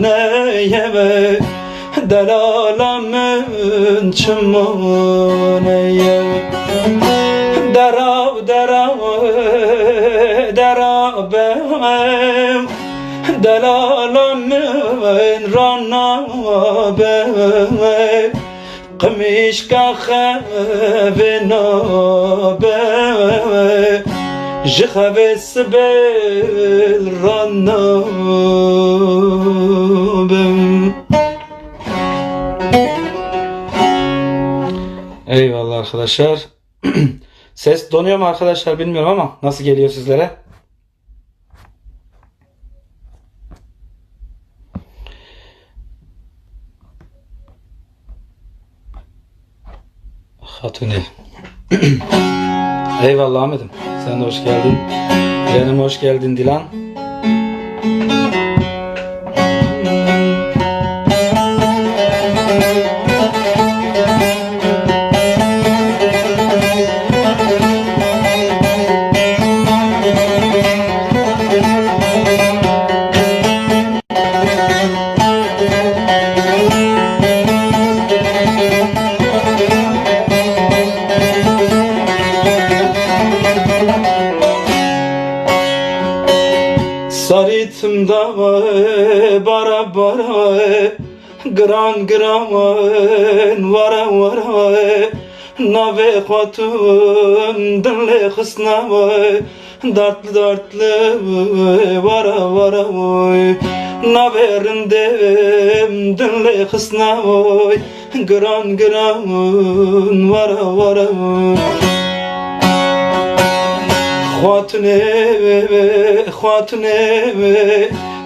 neyeme Delalamın çımıneye Derav derav behem Delalamın rana behem Qmişka xevina rana behem Eyvallah arkadaşlar. Ses donuyor mu arkadaşlar bilmiyorum ama nasıl geliyor sizlere? Hatuni. Eyvallah Ahmet'im. Sen de hoş geldin. Canım hoş geldin Dilan. Gran gran vara vara Nave hatun dinle kısna Dartlı dartlı vara vara Naverindem dinle kısna Gran gran vara vara Xwatine xwatine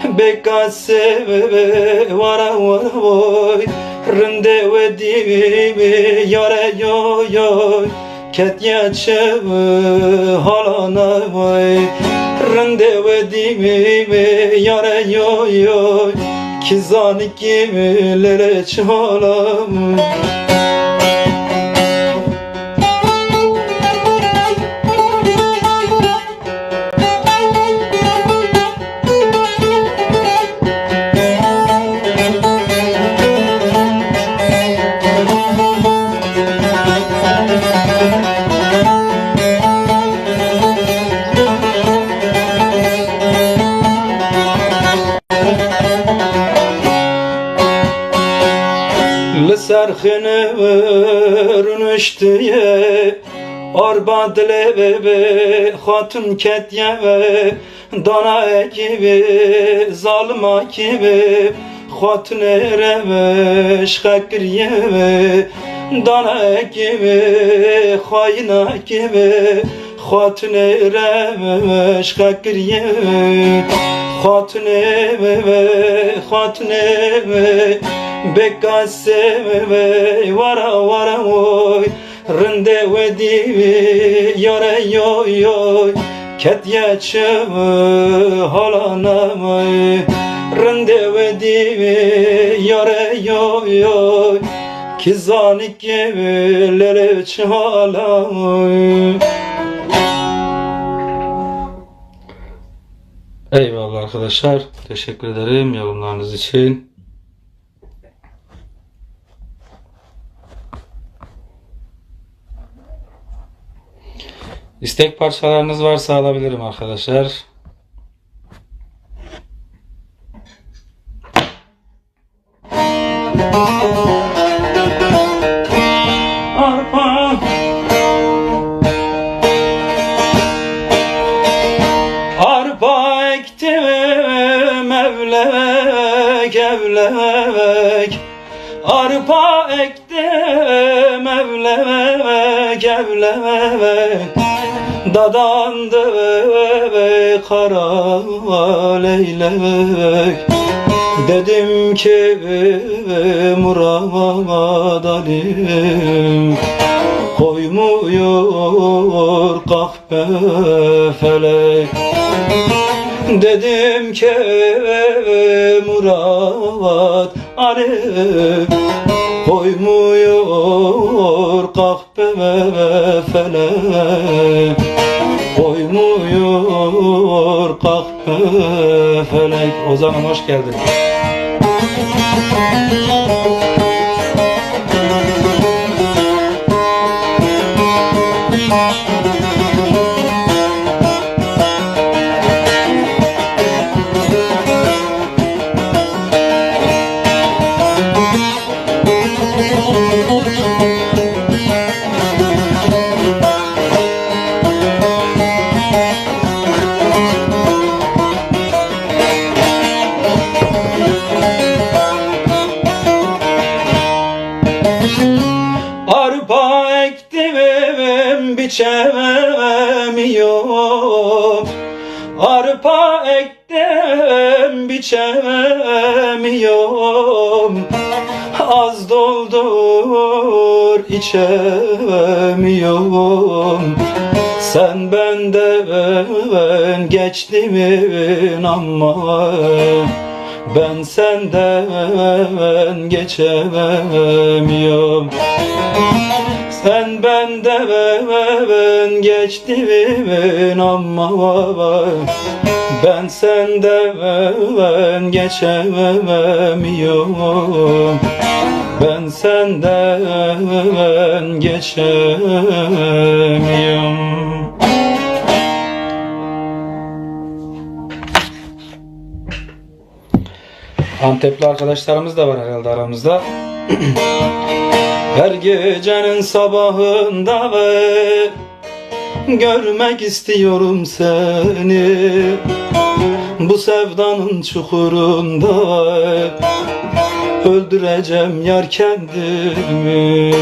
bekase wara wara voy rinde wedi yare yo yo ketya çev halana voy rinde wedi yare yo yo kizani kimlere çalam Şahını vurmuş diye Arba dile ve ve hatun ketye ve Dana gibi zalma gibi Hatun ere ve şakriye ve Dana gibi hayna gibi Hatun ere ve şakriye ve Hatun ere ve hatun ere bekase ve vara vara oy rinde wedi yare yo yo ketye çev halana may rinde wedi yare yo yo kizanik lele çalay Eyvallah arkadaşlar. Teşekkür ederim yorumlarınız için. İstek parçalarınız varsa alabilirim arkadaşlar. Arpa Arpa ektim evlek evlek. Arpa ektim evlek evlek Dadandı ve kara leylek Dedim ki Murad Alim Koymuyor kahpe felek Dedim ki Murat Ali Koymuyor kahpe ve felek Koymuyor kahpe felek Ozan'ım hoş geldin. Az doldur içemiyorum. Sen benden geçtimin ama ben senden geçemiyorum. Sen benden geçtimin ama Ben senden geçemiyorum Ben senden geçemiyorum Antepli arkadaşlarımız da var herhalde aramızda. Her gecenin sabahında ve görmek istiyorum seni. Bu sevdanın çukurunda öldüreceğim yar kendimi.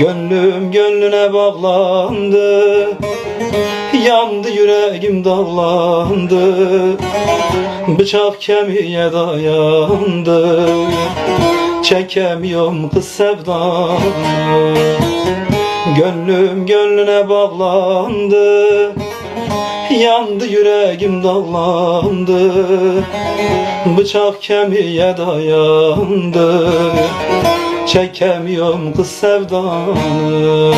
Gönlüm gönlüne bağlandı. Yandı yüreğim dallandı Bıçak kemiğe dayandı Çekemiyorum kız sevdanı Gönlüm gönlüne bağlandı. Yandı yüreğim dallandı. Bıçak kemiğe dayandı. Çekemiyorum kız sevdanı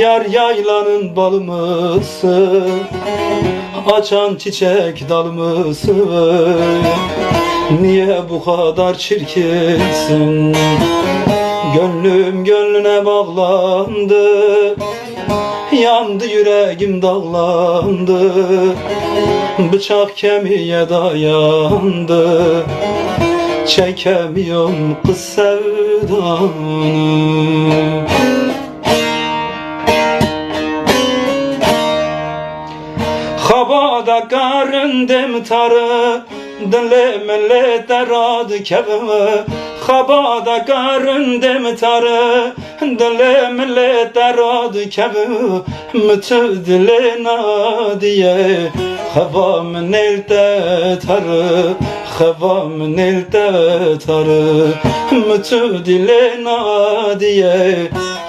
Yar yaylanın balı mısın Açan çiçek dal mısın Niye bu kadar çirkinsin? Gönlüm gönlüne bağlandı Yandı yüreğim dallandı. Bıçak kemiğe dayandı Çekemiyorum kız sevdanı Havada karın demtarı Dile millete radı kevime Havada karın demtarı Dile millete radı kevime Mütü dile nadiye Havam nerede tarı Havam nerede tarı. Mütü dile nadiye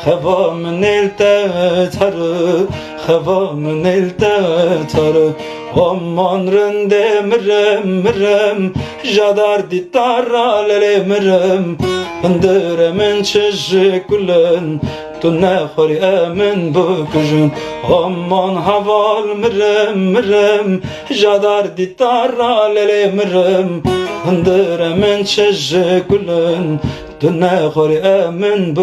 Havam nerede tarı Havam nerede tarı Aman rende mirem mirem. Jadar ditara lele mirem. Ndiremin çizik gülen Tu ne xori emin büküjün Aman haval mirem mirem. Jadar ditara lele mirem. Ndiremin çizik gülen Tu ne xori emin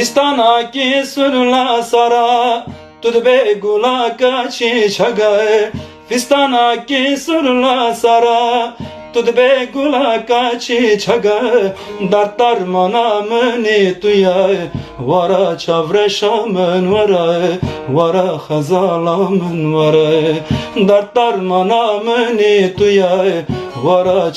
büküjün Pistana ki sunla sara Tud be gula ka chi chagae Pistana ki sunla sara Tud be gulaka çiçaga Dart darmana meni tuya Vara çavre şamın vara Vara hazalamın vara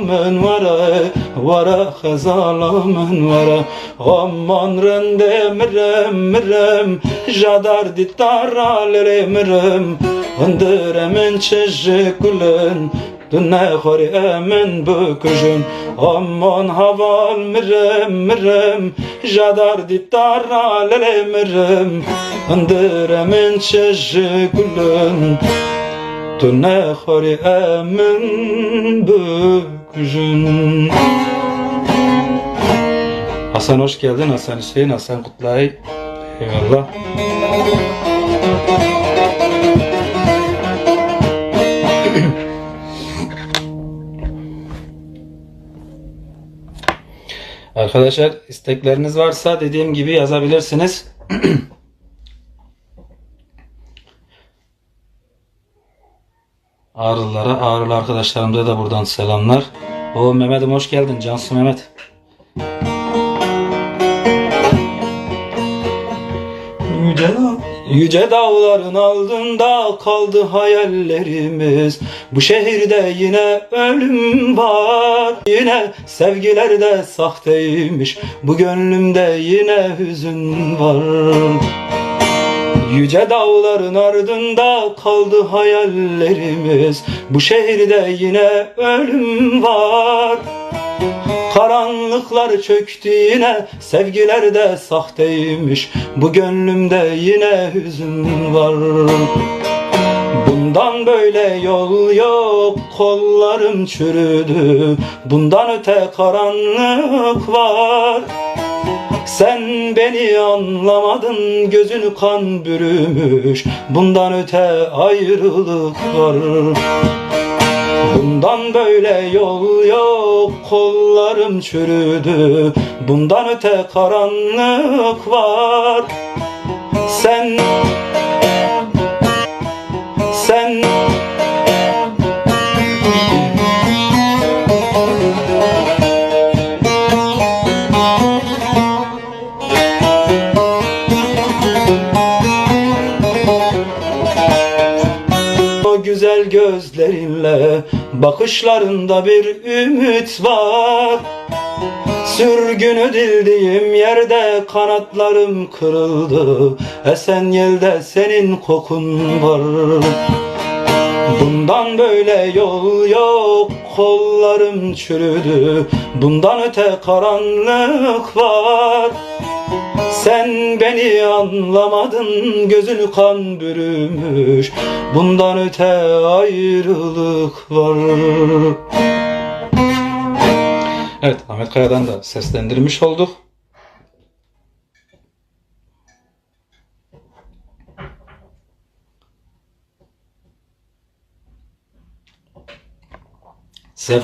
meni tuya Vara vara Vara hazalamın vara. Aman rende mirem mirem Jadar ditara lere mirem. Hındıremin çeşikulun Dünne khori emin büküjün Aman haval mirem mirem Jadar ditara lele mirem. Hındıremin çeşikulun Dünne khori emin büküjün Hasan hoş geldin. Hasan Hüseyin Hasan Kutlay. Eyvallah. Arkadaşlar istekleriniz varsa dediğim gibi yazabilirsiniz. Ağrılılara, ağrılı arkadaşlarımıza da buradan selamlar. O Mehmet'im hoş geldin. Cansu Mehmet. Yüce, yüce dağların altında kaldı hayallerimiz Bu şehirde yine ölüm var Yine sevgiler de sahteymiş Bu gönlümde yine hüzün var Yüce dağların ardında kaldı hayallerimiz. Bu şehirde yine ölüm var. Karanlıklar çöktü yine Sevgiler de sahteymiş. Bu gönlümde yine hüzün var. Bundan böyle yol yok Kollarım çürüdü. Bundan öte karanlık var sen beni anlamadın gözünü kan bürümüş. Bundan öte ayrılık var. Bundan böyle yol yok kollarım çürüdü. Bundan öte karanlık var. Sen güzel gözlerinle bakışlarında bir ümit var. Sürgün edildiğim yerde kanatlarım kırıldı Esen yelde senin kokun var. Bundan böyle yol yok kollarım çürüdü Bundan öte karanlık var sen beni anlamadın gözünü kan bürümüş Bundan öte ayrılık var Evet Ahmet Kaya'dan da seslendirmiş olduk.